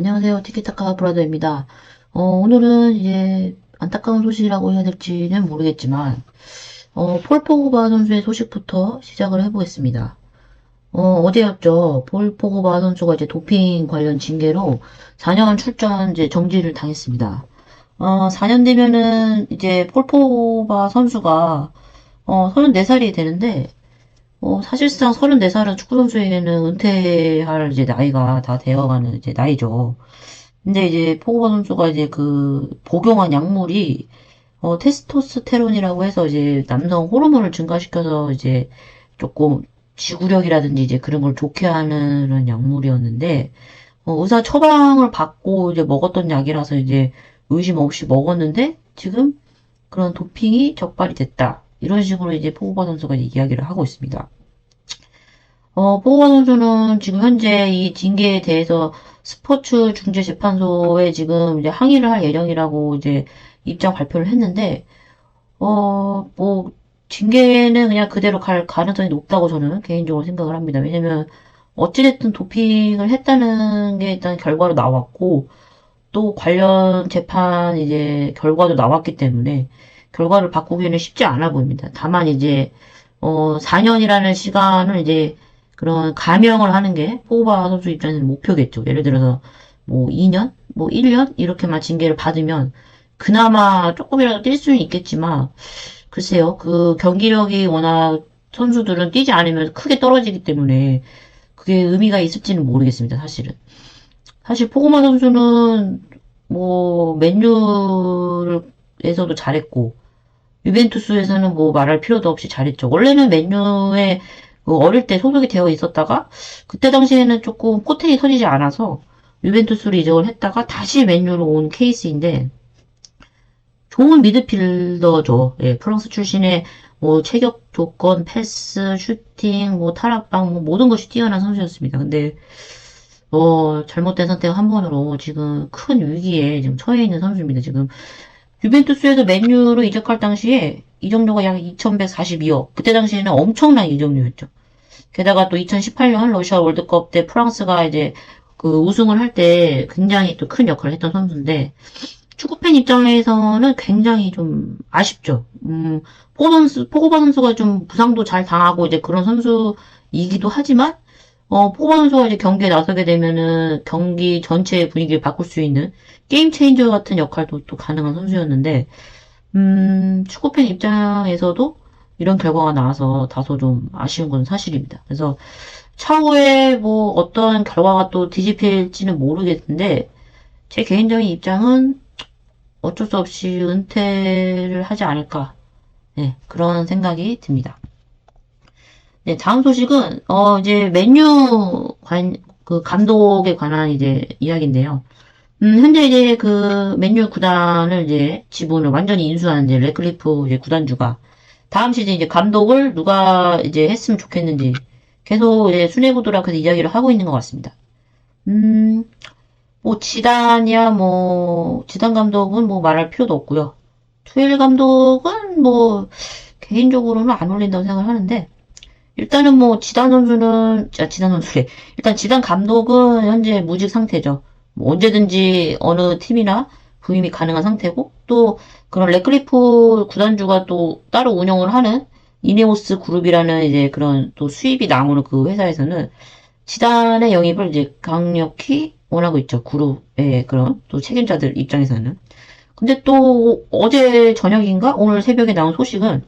안녕하세요. 티키타카 브라더입니다. 어, 오늘은 이제 안타까운 소식이라고 해야 될지는 모르겠지만, 어, 폴 포그바 선수의 소식부터 시작을 해보겠습니다. 어, 어제였죠. 폴 포그바 선수가 이제 도핑 관련 징계로 4년 출전 이제 정지를 당했습니다. 어, 4년 되면은 이제 폴 포그바 선수가 어, 34살이 되는데, 어, 사실상 34살은 축구선수에게는 은퇴할 이제 나이가 다 되어가는 이제 나이죠. 근데 이제 포그바 선수가 이제 그 복용한 약물이 어, 테스토스테론이라고 해서 이제 남성 호르몬을 증가시켜서 이제 조금 지구력이라든지 이제 그런 걸 좋게 하는 그런 약물이었는데, 어, 의사 처방을 받고 이제 먹었던 약이라서 이제 의심 없이 먹었는데, 지금 그런 도핑이 적발이 됐다. 이런 식으로 이제 포그바 선수가 이야기를 하고 있습니다. 어, 포그바 선수는 지금 현재 이 징계에 대해서 스포츠 중재 재판소에 지금 이제 항의를 할 예정이라고 이제 입장 발표를 했는데, 어, 뭐, 징계는 그냥 그대로 갈 가능성이 높다고 저는 개인적으로 생각을 합니다. 왜냐면, 어찌됐든 도핑을 했다는 게 일단 결과로 나왔고, 또 관련 재판 이제 결과도 나왔기 때문에, 결과를 바꾸기는 쉽지 않아 보입니다. 다만 이제, 어, 4년이라는 시간을 이제 그런 감형을 하는 게 포그바 선수 입장에서는 목표겠죠. 예를 들어서 뭐 2년, 뭐 1년 이렇게만 징계를 받으면 그나마 조금이라도 뛸 수는 있겠지만 글쎄요. 그 경기력이 워낙 선수들은 뛰지 않으면 크게 떨어지기 때문에 그게 의미가 있을지는 모르겠습니다. 사실은. 사실 포그바 선수는 뭐 맨유 에서도 잘했고 유벤투스에서는 뭐 말할 필요도 없이 잘했죠. 원래는 맨유에 그 어릴 때 소속이 되어 있었다가 그때 당시에는 조금 포텐이 터지지 않아서 유벤투스로 이적을 했다가 다시 맨유로 온 케이스인데 좋은 미드필더죠. 예, 프랑스 출신의 뭐 체격 조건, 패스, 슈팅, 뭐 탈압박, 뭐 모든 것이 뛰어난 선수였습니다. 근데 어, 잘못된 선택 한 번으로 지금 큰 위기에 지금 처해 있는 선수입니다. 지금 유벤투스에서 맨유로 이적할 당시에 이적료가 약 2,142억. 그때 당시에는 엄청난 이적료였죠. 게다가 또 2018년 러시아 월드컵 때 프랑스가 이제 그 우승을 할 때 굉장히 또 큰 역할을 했던 선수인데 축구팬 입장에서는 굉장히 좀 아쉽죠. 음, 포고 선수, 포고바 선수가 좀 부상도 잘 당하고 이제 그런 선수이기도 하지만 어, 포고바 선수가 이제 경기에 나서게 되면은 경기 전체의 분위기를 바꿀 수 있는 게임 체인저 같은 역할도 또 가능한 선수였는데 음, 축구팬 입장에서도 이런 결과가 나와서 다소 좀 아쉬운 건 사실입니다. 그래서 차후에 뭐 어떤 결과가 또 뒤집힐지는 모르겠는데 제 개인적인 입장은 어쩔 수 없이 은퇴를 하지 않을까 네, 그런 생각이 듭니다. 네, 다음 소식은 어 이제 맨유 관, 그 감독에 관한 이제 이야기인데요. 음, 현재 이제 그 맨유 구단을 이제 지분을 완전히 인수한 이제 레클리프 이제 구단주가 다음 시즌 이제 감독을 누가 이제 했으면 좋겠는지 계속 이제 그래서 이야기를 하고 있는 것 같습니다. 음, 뭐 지단이야 뭐 지단 감독은 뭐 말할 필요도 없고요. 투엘 감독은 뭐 개인적으로는 안 어울린다고 생각을 하는데 일단은 뭐 지단 선수는 아, 지단 선수래. 일단 지단 감독은 현재 무직 상태죠. 뭐 언제든지 어느 팀이나 부임이 가능한 상태고 또 그런 레클리프 구단주가 또 따로 운영을 하는 이네오스 그룹이라는 이제 그런 또 수입이 나오는 그 회사에서는 지단의 영입을 이제 강력히 원하고 있죠. 그룹의 그런 또 책임자들 입장에서는. 근데 또 어제 저녁인가 오늘 새벽에 나온 소식은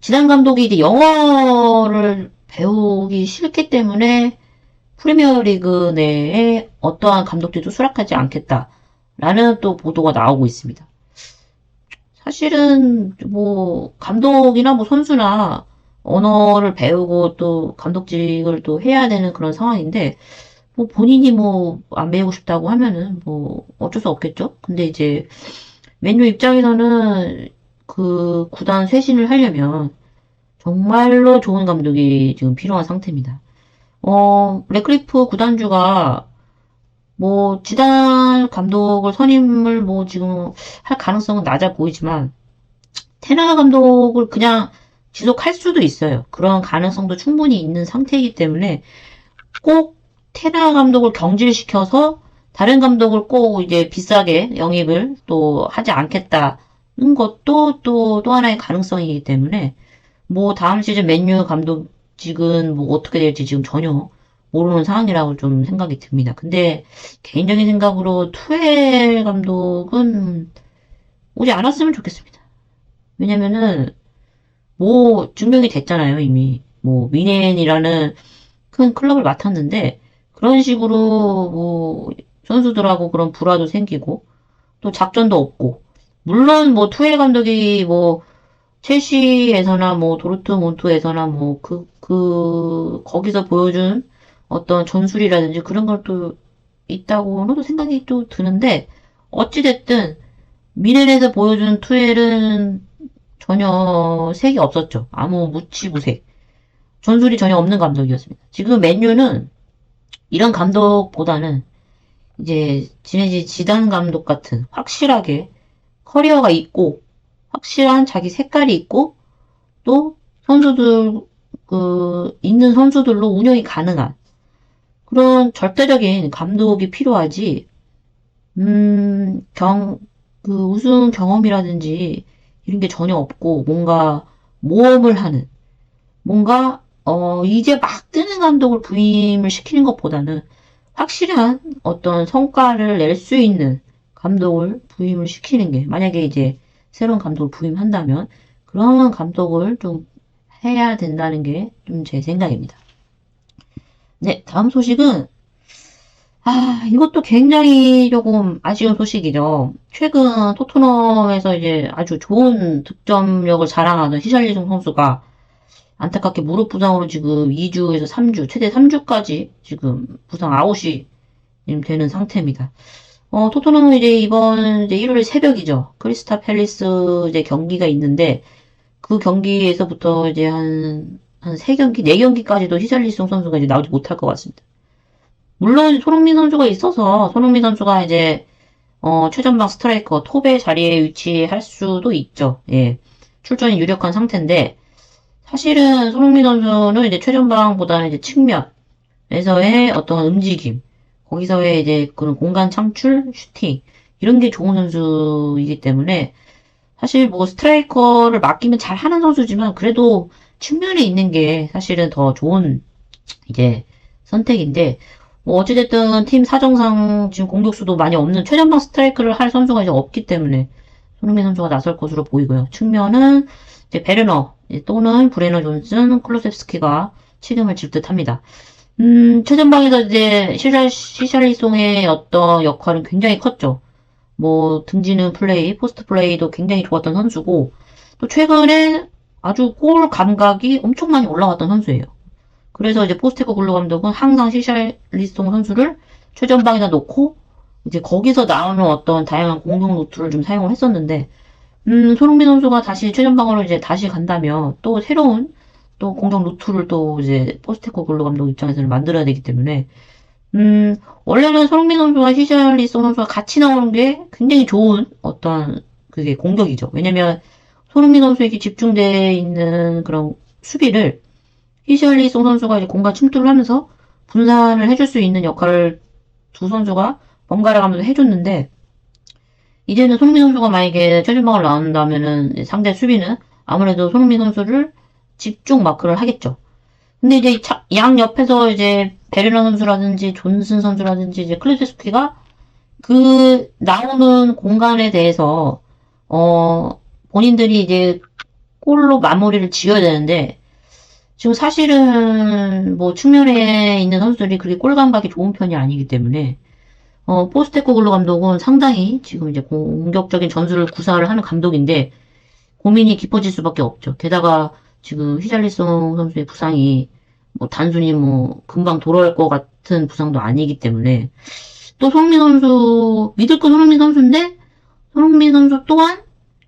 지단 감독이 이제 영어를 배우기 싫기 때문에 프리미어리그 내에 어떠한 감독들도 수락하지 않겠다라는 또 보도가 나오고 있습니다. 사실은 뭐 감독이나 뭐 선수나 언어를 배우고 또 감독직을 또 해야 되는 그런 상황인데 뭐 본인이 뭐 안 배우고 싶다고 하면은 뭐 어쩔 수 없겠죠. 근데 이제 맨유 입장에서는 그 구단 쇄신을 하려면 정말로 좋은 감독이 지금 필요한 상태입니다. 어, 레클리프 구단주가 뭐 지단 감독을 선임을 뭐 지금 할 가능성은 낮아 보이지만 테나 감독을 그냥 지속할 수도 있어요. 그런 가능성도 충분히 있는 상태이기 때문에 꼭 테나 감독을 경질시켜서 다른 감독을 꼭 이제 비싸게 영입을 또 하지 않겠다는 것도 또, 또 하나의 가능성이기 때문에 뭐 다음 시즌 맨유 감독직은 뭐 어떻게 될지 지금 전혀 모르는 상황이라고 좀 생각이 듭니다. 근데 개인적인 생각으로 투엘 감독은 오지 않았으면 좋겠습니다. 왜냐면은 뭐 증명이 됐잖아요 이미 뭐 미넨이라는 큰 클럽을 맡았는데 그런 식으로 뭐 선수들하고 그런 불화도 생기고 또 작전도 없고 물론 뭐 투엘 감독이 뭐 첼시에서나 뭐 도르트문트에서나 뭐 그 그 거기서 보여준 어떤 전술이라든지 그런 걸 또 있다고는 또 생각이 또 드는데 어찌됐든 미넨에서 보여준 투엘은 전혀 색이 없었죠. 아무 무치무색. 전술이 전혀 없는 감독이었습니다. 지금 맨유는 이런 감독보다는 이제 지네지 지단 감독 같은 확실하게 커리어가 있고 확실한 자기 색깔이 있고 또 선수들 그 있는 선수들로 운영이 가능한 그런 절대적인 감독이 필요하지. 음, 경, 그 우승 경험이라든지 이런 게 전혀 없고 뭔가 모험을 하는 뭔가 어 이제 막 뜨는 감독을 부임을 시키는 것보다는 확실한 어떤 성과를 낼 수 있는 감독을 부임을 시키는 게 만약에 이제 새로운 감독을 부임한다면 그런 감독을 좀 해야 된다는 게 좀 제 생각입니다. 네, 다음 소식은 아, 이것도 굉장히 조금 아쉬운 소식이죠. 최근 토트넘에서 이제 아주 좋은 득점력을 자랑하던 히샬리송 선수가 안타깝게 무릎 부상으로 지금 2주에서 3주, 최대 3주까지 지금 부상 아웃이 되는 상태입니다. 어, 토트넘은 이제 이번 이제 1월 새벽이죠. 크리스타 팰리스 이제 경기가 있는데 그 경기에서부터 이제 한, 한 3경기, 4경기까지도 히샬리송 선수가 이제 나오지 못할 것 같습니다. 물론 손흥민 선수가 있어서 손흥민 선수가 이제 어, 최전방 스트라이커 톱의 자리에 위치할 수도 있죠. 예. 출전이 유력한 상태인데 사실은 손흥민 선수는 이제 최전방보다는 이제 측면에서의 어떤 움직임, 거기서의 이제 그런 공간 창출, 슈팅 이런 게 좋은 선수이기 때문에 사실 뭐 스트라이커를 맡기면 잘 하는 선수지만 그래도 측면에 있는 게 사실은 더 좋은 이제 선택인데 뭐 어찌됐든 팀 사정상 지금 공격수도 많이 없는 최전방 스트라이크를 할 선수가 이제 없기 때문에 손흥민 선수가 나설 것으로 보이고요. 측면은 이제 베르너 또는 브레너 존슨, 클로셉스키가 책임을 질 듯합니다. 음, 최전방에서 이제 시샬, 시샬리송의 어떤 역할은 굉장히 컸죠. 뭐 등지는 플레이, 포스트 플레이도 굉장히 좋았던 선수고 또 최근에 아주 골 감각이 엄청 많이 올라왔던 선수예요. 그래서 이제 포스테코 글로 감독은 항상 시샬리송 선수를 최전방에다 놓고 이제 거기서 나오는 어떤 다양한 공격 루트를 좀 사용을 했었는데 음, 손흥민 선수가 다시 최전방으로 이제 다시 간다면 또 새로운 또 공격 루트를 또 이제 포스테코 글로 감독 입장에서는 만들어야 되기 때문에 음, 원래는 손흥민 선수와 히샬리송 선수가 같이 나오는 게 굉장히 좋은 어떤 그게 공격이죠. 왜냐면 손흥민 선수에게 집중되어 있는 그런 수비를 히샬리송 선수가 이제 공간 침투를 하면서 분산을 해줄 수 있는 역할을 두 선수가 번갈아 가면서 해줬는데 이제는 손흥민 선수가 만약에 최전방을 나온다면은 상대 수비는 아무래도 손흥민 선수를 집중 마크를 하겠죠. 근데 이제 차- 양 옆에서 이제 베르너 선수라든지 존슨 선수라든지 이제 클리스스키가 그 나오는 공간에 대해서 어 본인들이 이제 골로 마무리를 지어야 되는데 지금 사실은 뭐 측면에 있는 선수들이 그렇게 골 감각이 좋은 편이 아니기 때문에 어, 포스테코 글로 감독은 상당히 지금 이제 공격적인 전술을 구사를 하는 감독인데 고민이 깊어질 수밖에 없죠. 게다가 지금 휘잘리송 선수의 부상이 뭐 단순히 뭐 금방 돌아올 것 같은 부상도 아니기 때문에 또 손흥민 선수 믿을 건 손흥민 선수인데 손흥민 선수 또한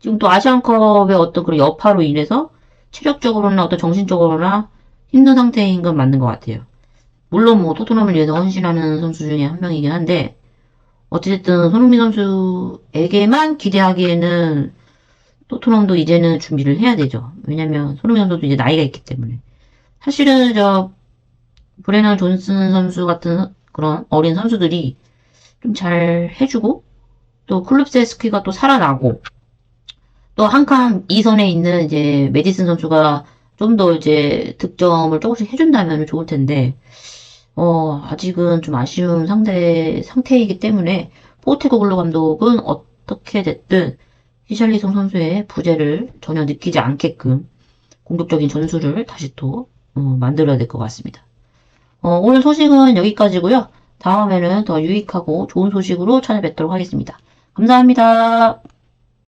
지금 또 아시안컵의 어떤 그런 여파로 인해서 체력적으로나 어떤 정신적으로나 힘든 상태인 건 맞는 것 같아요. 물론 뭐 토트넘을 위해서 헌신하는 선수 중에 한 명이긴 한데 어찌됐든 손흥민 선수에게만 기대하기에는 토트넘도 이제는 준비를 해야 되죠. 왜냐면 손흥민 선수도 이제 나이가 있기 때문에 사실은 저 브레난 존슨 선수 같은 그런 어린 선수들이 좀 잘 해주고 또 클룹세스키가 또 살아나고 또 한 칸 이선에 있는 이제 메디슨 선수가 좀 더 이제 득점을 조금씩 해준다면 좋을 텐데 어 아직은 좀 아쉬운 상대 상태이기 때문에 포테고글로 감독은 어떻게 됐든 히샬리송 선수의 부재를 전혀 느끼지 않게끔 공격적인 전술을 다시 또 어, 만들어야 될 것 같습니다. 어, 오늘 소식은 여기까지고요. 다음에는 더 유익하고 좋은 소식으로 찾아뵙도록 하겠습니다. 감사합니다.